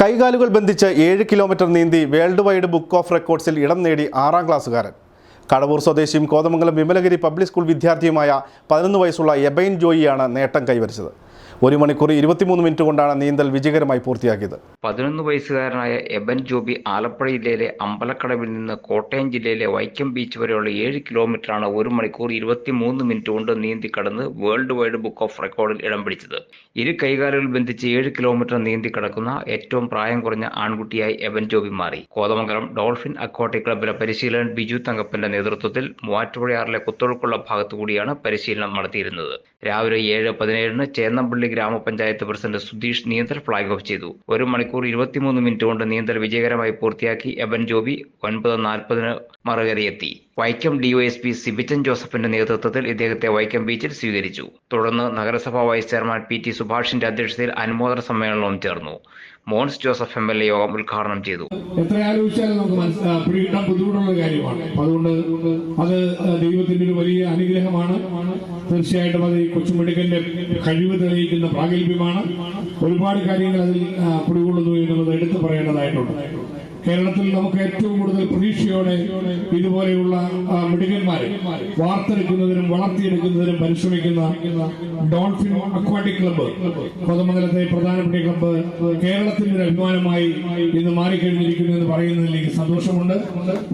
കൈകാലുകൾ ബന്ധിച്ച് ഏഴ് കിലോമീറ്റർ നീന്തി വേൾഡ് വൈഡ് ബുക്ക് ഓഫ് റെക്കോർഡ്സിൽ ഇടം നേടി ആറാം ക്ലാസ്സുകാരൻ. കടവൂർ സ്വദേശിയും കോതമംഗലം വിമലഗിരി പബ്ലിക് സ്കൂൾ വിദ്യാർത്ഥിയുമായ പതിനൊന്ന് വയസ്സുള്ള എബൈൻ ജോയിയാണ് നേട്ടം കൈവരിച്ചത്. ഒരു മണിക്കൂർ ഇരുപത്തിമൂന്ന് മിനിറ്റ് കൊണ്ടാണ് നീന്തൽ വിജയകരമായി പൂർത്തിയാക്കിയത്. പതിനൊന്ന് വയസ്സുകാരനായ എബൻ ജോബി ആലപ്പുഴ ജില്ലയിലെ അമ്പലക്കടവിൽ നിന്ന് കോട്ടയം ജില്ലയിലെ വൈക്കം ബീച്ച് വരെയുള്ള ഏഴ് കിലോമീറ്ററാണ് ഒരു മണിക്കൂർ ഇരുപത്തിമൂന്ന് മിനിറ്റ് കൊണ്ട് നീന്തി കടന്ന് വേൾഡ് വൈഡ് ബുക്ക് ഓഫ് റെക്കോർഡിൽ ഇടം പിടിച്ചത്. ഇരു കൈകാലുകൾ ബന്ധിച്ച് ഏഴ് കിലോമീറ്റർ നീന്തി കടക്കുന്ന ഏറ്റവും പ്രായം കുറഞ്ഞ ആൺകുട്ടിയായി എബൻ ജോബി മാറി. കോതമംഗലം ഡോൾഫിൻ അക്വാട്ടിക് ക്ലബിലെ പരിശീലകൻ ബിജു തങ്കപ്പന്റെ നേതൃത്വത്തിൽ മൂവാറ്റുപുഴയാറിലെ കുത്തൊഴുക്കുള്ള ഭാഗത്തുകൂടിയാണ് പരിശീലനം നടത്തിയിരുന്നത്. രാവിലെ ഏഴ് പതിനേഴിന് ചേന്നമ്പള്ളി ഗ്രാമപഞ്ചായത്ത് പ്രസിഡന്റ് സുധീഷ് നീന്തൽ ഫ്ളാഗ് ഓഫ് ചെയ്തു. ഒരു മണിക്കൂർ ഇരുപത്തിമൂന്ന് മിനിറ്റ് കൊണ്ട് നീന്തൽ വിജയകരമായി പൂർത്തിയാക്കി എബൻ ജോബി ഒൻപത് നാൽപ്പതിന് മറുകരയെത്തി. വൈക്കം ഡിവൈഎസ്പി സിബിച്ചൻ ജോസഫിന്റെ നേതൃത്വത്തിൽ ഇദ്ദേഹത്തെ വൈക്കം ബീച്ചിൽ സ്വീകരിച്ചു. തുടർന്ന് നഗരസഭാ വൈസ് ചെയർമാൻ പി ടി സുഭാഷിന്റെ അധ്യക്ഷതയിൽ അനുമോദന സമ്മേളനവും ചേർന്നു. Mons Joseph M L A യോഗം ഉദ്ഘാടനം ചെയ്തു. എത്ര ആലോചിച്ചാലും നമുക്ക് പിടികിട്ടാൻ ബുദ്ധിമുട്ടുള്ള കാര്യമാണ്. അതുകൊണ്ട് അത് ദൈവത്തിന്റെ ഒരു വലിയ അനുഗ്രഹമാണ്. തീർച്ചയായിട്ടും അത് ഈ കൊച്ചുമിടുക്കന്റെ കഴിവ് തെളിയിക്കുന്ന പ്രാഗൽഭ്യമാണ്. ഒരുപാട് കാര്യങ്ങൾ അതിൽ പിടികൊള്ളുന്നു എന്നുള്ളത് എടുത്തു പറയേണ്ടതായിട്ടുണ്ട്. കേരളത്തിൽ നമുക്ക് ഏറ്റവും കൂടുതൽ പ്രതീക്ഷയോടെ ഇതുപോലെയുള്ള മിടുകന്മാരെ വാർത്തെടുക്കുന്നതിനും വളർത്തിയെടുക്കുന്നതിനും പരിശ്രമിക്കുന്ന ഡോൾഫിൻ അക്വാട്ടിക് ക്ലബ്ബ് കോതമംഗലത്തെ പ്രധാനപ്പെട്ട ക്ലബ്ബ് കേരളത്തിന്റെ ഒരു അഭിമാനമായി ഇന്ന് മാറിക്കഴിഞ്ഞിരിക്കുന്നു എന്ന് പറയുന്നതിൽ എനിക്ക് സന്തോഷമുണ്ട്.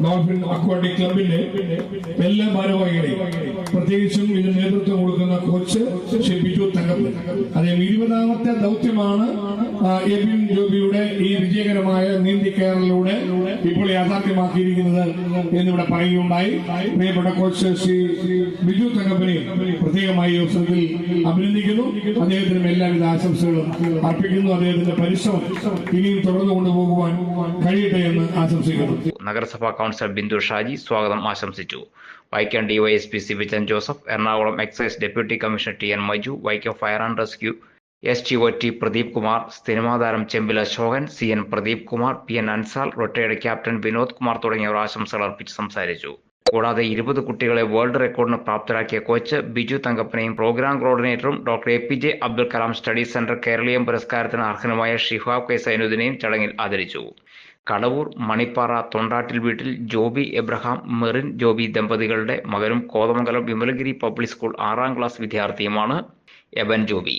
ഡോൾഫിൻ അക്വാട്ടിക് ക്ലബിന്റെ എല്ലാ ഭാരവാഹികളെയും പ്രത്യേകിച്ചും ഇതിന് നേതൃത്വം കൊടുക്കുന്ന കോച്ച് ഷെബിജു ബിജു തങ്കപ്പൻ. അദ്ദേഹം ഇരുപതാമത്തെ ദൗത്യമാണ് എബിൻ ജോബിയുടെ ഈ വിജയകരമായ നീന്തി കയറലിലൂടെ ഇപ്പോൾ യാഥാർത്ഥ്യമാക്കിയിരിക്കുന്നത് എന്നിവിടെ പറയുകയുണ്ടായി. പ്രിയപ്പെട്ട കോച്ച് ശ്രീ ബിജു തങ്കപ്പനെ പ്രത്യേകമായി അവസരത്തിൽ അഭിനന്ദിക്കുന്നു. അദ്ദേഹത്തിനും എല്ലാവിധ ആശംസകളും അർപ്പിക്കുന്നു. അദ്ദേഹത്തിന്റെ പരിശ്രമം ഇനിയും തുടർന്നു കൊണ്ടുപോകുവാൻ കഴിയട്ടെ എന്ന് ആശംസിക്കുന്നു. നഗരസഭാ കൗൺസിലർ ബിന്ദു ഷാജി സ്വാഗതം ആശംസിച്ചു. Vaikom D Y S P Vijan Joseph Ernakulam excise deputy commissioner T N Maju Vaikom fire and rescue S T O T Pradeep Kumar സിനിമാതാരം Chembil Ashokan C N Pradeep Kumar P N Ansal retired captain Vinod Kumar തുടങ്ങിയവർ ആശംസകൾ അർപ്പിച്ച് സംസാരിച്ചു. കൂടാതെ ഇരുപത് കുട്ടികളെ world റെക്കോർഡിന് പ്രാപ്തരാക്കിയ coach Biju തങ്കപ്പനെയും programme കോർഡിനേറ്ററും doctor A P J Abdul Kalam study centre Keraleeyam പുരസ്കാരത്തിന് അർഹനുമായ ഷിഹാബ് കെ സൈനുദ്ദീനെയും ചടങ്ങിൽ ആദരിച്ചു. കടവൂർ മണിപ്പാറ തൊണ്ടാട്ടിൽ വീട്ടിൽ ജോബി എബ്രഹാം മെറിൻ ജോബി ദമ്പതികളുടെ മകനും കോതമംഗലം വിമലഗിരി പബ്ലിക് സ്കൂൾ ആറാം ക്ലാസ് വിദ്യാർത്ഥിയുമാണ് എബൻ ജോബി.